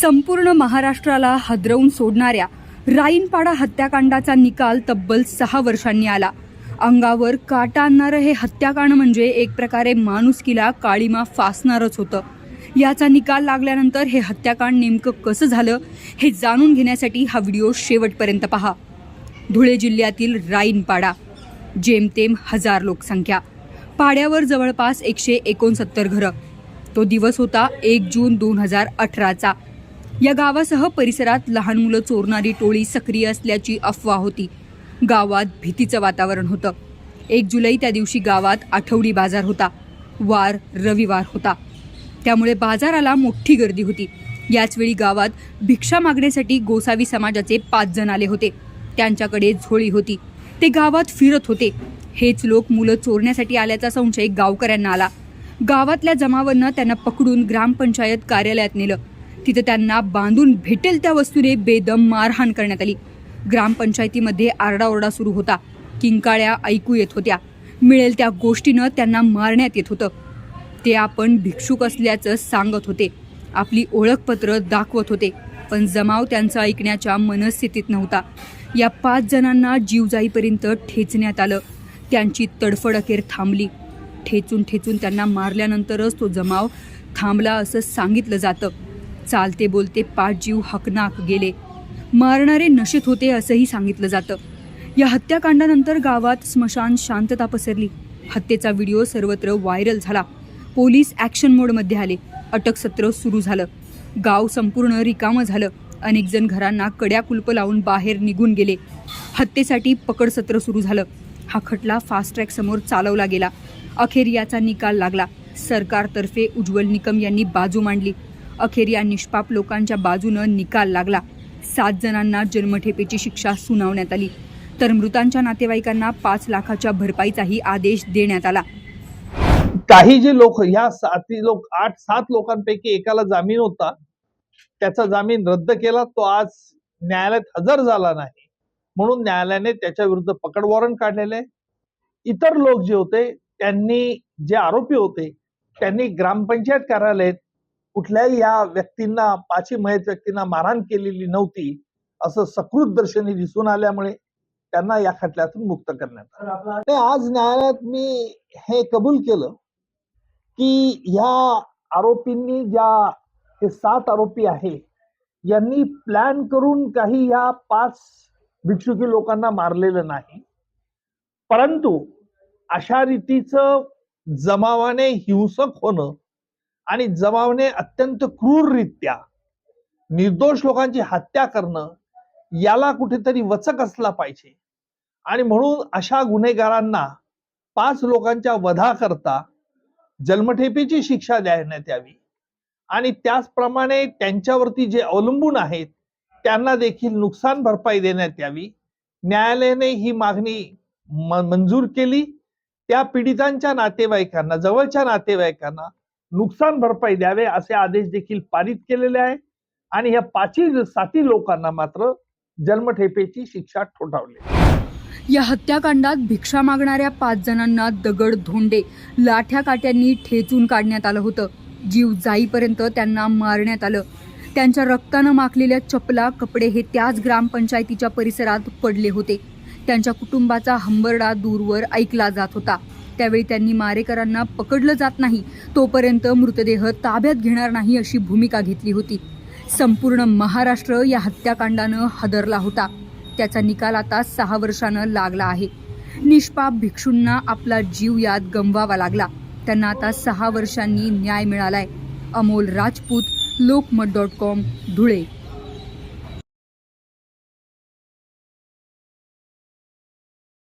संपूर्ण महाराष्ट्राला हदरवून सोडणाऱ्या राईनपाडा हत्याकांडाचा निकाल तब्बल सहा वर्षांनी आला. अंगावर काटा आणणारं हे हत्याकांड म्हणजे एक प्रकारे माणुसकीला काळीमा फासणारच होतं. याचा निकाल लागल्यानंतर हे हत्याकांड नेमकं कसं झालं हे जाणून घेण्यासाठी हा व्हिडिओ शेवटपर्यंत पहा. धुळे जिल्ह्यातील राईनपाडा. जेमतेम हजार लोकसंख्या. पाड्यावर जवळपास एकशे एकोणसत्तर घरं. तो दिवस होता एक जून दोन हजार अठराचा. या गावासह परिसरात लहान मुलं चोरणारी टोळी सक्रिय असल्याची अफवा होती. गावात भीतीचं वातावरण होतं. एक जुलै त्या दिवशी गावात आठवडी बाजार होता. वार रविवार होता. त्यामुळे बाजाराला मोठी गर्दी होती. याचवेळी गावात भिक्षा मागण्यासाठी गोसावी समाजाचे पाच जण आले होते. त्यांच्याकडे झोळी होती. ते गावात फिरत होते. हेच लोक मुलं चोरण्यासाठी आल्याचा संशय गावकऱ्यांना आला. गावातल्या जमावांना त्यांना पकडून ग्रामपंचायत कार्यालयात नेलं. तिथं त्यांना बांधून भेटेल त्या वस्तूने बेदम मारहाण करण्यात आली. ग्रामपंचायतीमध्ये आरडाओरडा सुरू होता. किंकाळ्या ऐकू येत होत्या. मिळेल त्या गोष्टीनं त्यांना मारण्यात येत होतं. ते आपण भिक्षुक असल्याचं सांगत होते. आपली ओळखपत्र दाखवत होते. पण जमाव त्यांचं ऐकण्याच्या मनस्थितीत नव्हता. या पाच जणांना जीव जाईपर्यंत ठेचण्यात आलं. त्यांची तडफड अखेर थांबली. ठेचून ठेचून त्यांना मारल्यानंतरच तो जमाव थांबला असं सांगितलं जातं. चालते बोलते पाच जीव हकनाक गेले. मारणारे नशेत होते असंही सांगितलं जातं. या हत्याकांडानंतर गावात स्मशान शांतता पसरली. हत्येचा व्हिडिओ सर्वत्र व्हायरल झाला. पोलीस ॲक्शन मोडमध्ये आले. अटक सत्र सुरू झालं. गाव संपूर्ण रिकामं झालं. अनेक जण घरांना कड्या कुलप लावून बाहेर निघून गेले. हत्येसाठी पकड सत्र सुरू झालं. हा खटला फास्ट ट्रॅक समोर चालवला गेला. अखेर याचा निकाल लागला. सरकारतर्फे उज्ज्वल निकम यांनी बाजू मांडली. अखेर या निष्पाप लोकांच्या बाजूनं निकाल लागला. सात जणांना जन्मठेपेची शिक्षा सुनावण्यात आली. तर मृतांच्या नातेवाईकांना पाच लाखाच्या भरपाईचाही आदेश देण्यात आला. काही जे लोक ह्या साती लोक आठ सात लोकांपैकी एकाला जामीन होता. त्याचा जामीन रद्द केला. तो आज न्यायालयात हजर झाला नाही. म्हणून न्यायालयाने त्याच्या विरुद्ध पकड वॉरंट काढलेले इतर लोक जे होते त्यांनी जे आरोपी होते त्यांनी ग्रामपंचायत कार्यालयात कुठल्याही या व्यक्तींना पाची मयत व्यक्तींना मारहाण केलेली नव्हती असं सकृत दर्शनी दिसून आल्यामुळे त्यांना या खटल्यातून मुक्त करण्यात आलं. आज न्यायालयात मी हे कबूल केलं की ह्या आरोपींनी ज्या हे सात आरोपी आहे यांनी प्लॅन करून काही या पाच भिक्षुकी लोकांना मारलेलं नाही. परंतु अशा रीतीचं जमावाने हिंसक होणं आणि जमावने अत्यंत क्रूररित्या निर्दोष लोकांची हत्या करणं याला कुठेतरी वचक असला पाहिजे. आणि म्हणून अशा गुन्हेगारांना पाच लोकांच्या वधाकरता जन्मठेपीची शिक्षा देण्यात यावी. आणि त्याचप्रमाणे त्यांच्यावरती जे अवलंबून आहेत त्यांना देखील नुकसान भरपाई देण्यात यावी. न्यायालयाने ही मागणी म- मंजूर केली. त्या पीडितांच्या नातेवाईकांना जवळच्या नातेवाईकांना नुकसान भरपाई द्यावे असे आदेश देखील पारित केलेले आहे. आणि ह्या पाचही साती लोकांना मात्र जन्मठेपेची शिक्षा ठोठावली. या हत्याकांडात भिक्षा मागणाऱ्या पाच जणांना दगड धोंडे लाठ्या काट्यांनी ठेचून काढण्यात आलं होतं. जीव जाईपर्यंत त्यांना मारण्यात आलं. त्यांच्या रक्तानं माखलेल्या चपला कपडे हे त्याच ग्रामपंचायतीच्या परिसरात पडले होते. त्यांच्या कुटुंबाचा हंबरडा दूरवर ऐकला जात होता. त्यावेळी त्यांनी मारेकरांना पकडलं जात नाही. तोपर्यंत मृतदेह ताब्यात घेणार नाही अशी भूमिका घेतली होती. संपूर्ण महाराष्ट्र या हत्याकांडानं हादरला होता. त्याचा निकाल आता सहा वर्षानं लागला आहे. निष्पाप भिक्षूंना आपला जीव यात गमवावा लागला. त्यांना आता सहा वर्षांनी न्याय मिळालाय. Amol Rajput Lokmat dot com Dhule.